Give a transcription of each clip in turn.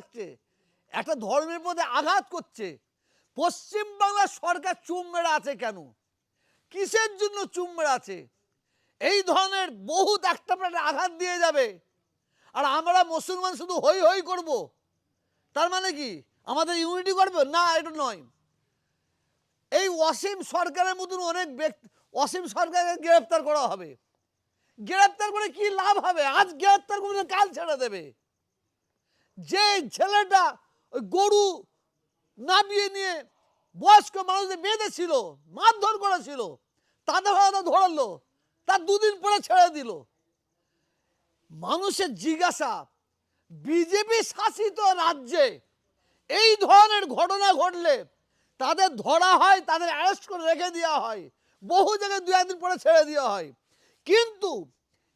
লাগছে একটা ধর্মের মধ্যে আঘাত করছে। পশ্চিমবাংলার সরকার চুম মেরে আছে কেন? কিসের জন্য চুম মেরে আছে? এই ধরনের একটা প্রাণে আঘাত দিয়ে যাবে। আর আমরা মুসলমান শুধু হই হই করব। তার মানে কি? আমাদের ইউনিটি করবে? না, এটা নয়। এই অসীম সরকারের মতন অনেক ব্যক্তি, অসীম সরকারকে গ্রেফতার করা হবে। গ্রেফতার করে কি লাভ হবে? আজ গ্রেফতার করে কাল ছেড়ে দেবে। যে ছেলেটা ওই গরু নামিয়ে নিয়ে বয়স্ক মানুষদের বেঁধেছিল, মারধর করেছিল, তাদের হয়তো ধরালো, তার দুদিন পরে ছেড়ে দিল। মানুষের জিজ্ঞাসা, বিজেপি শাসিত রাজ্যে এই ধরনের ঘটনা ঘটলে তাদের ধরা হয়, তাদের অ্যারেস্ট করে রেখে দেওয়া হয়, বহু জায়গায় দু একদিন পরে ছেড়ে দেওয়া হয়। কিন্তু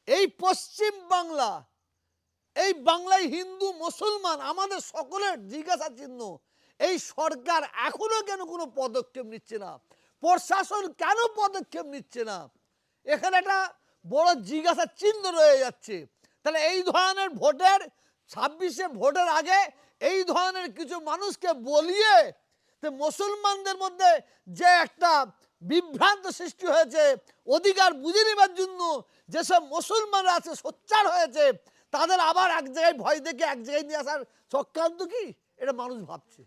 এই পশ্চিম বাংলা এই বাংলায় হিন্দু, মুসলমান, আমাদের সকলের জিজ্ঞাসা চিহ্ন। এই সরকার এখনও কেন কোনো পদক্ষেপ নিচ্ছে না? প্রশাসন কেন পদক্ষেপ নিচ্ছে না? এখানে একটা বড় জিজ্ঞাসা চিহ্ন রয়ে যাচ্ছে। তাহলে এই ধরনের ভোটের, ছাব্বিশে ভোটের আগে এই ধরনের কিছু মানুষকে বলিয়ে মুসলমানদের মধ্যে যে একটা বিভ্রান্ত সৃষ্টি হয়েছে, অধিকার বুঝে নেবার জন্য যেসব মুসলমানরা আছে, সোচ্চার হয়েছে তাদের আবার এক জায়গায় ভয় দেখে এক জায়গায় নিয়ে আসার চক্রান্ত কি? এটা মানুষ ভাবছে।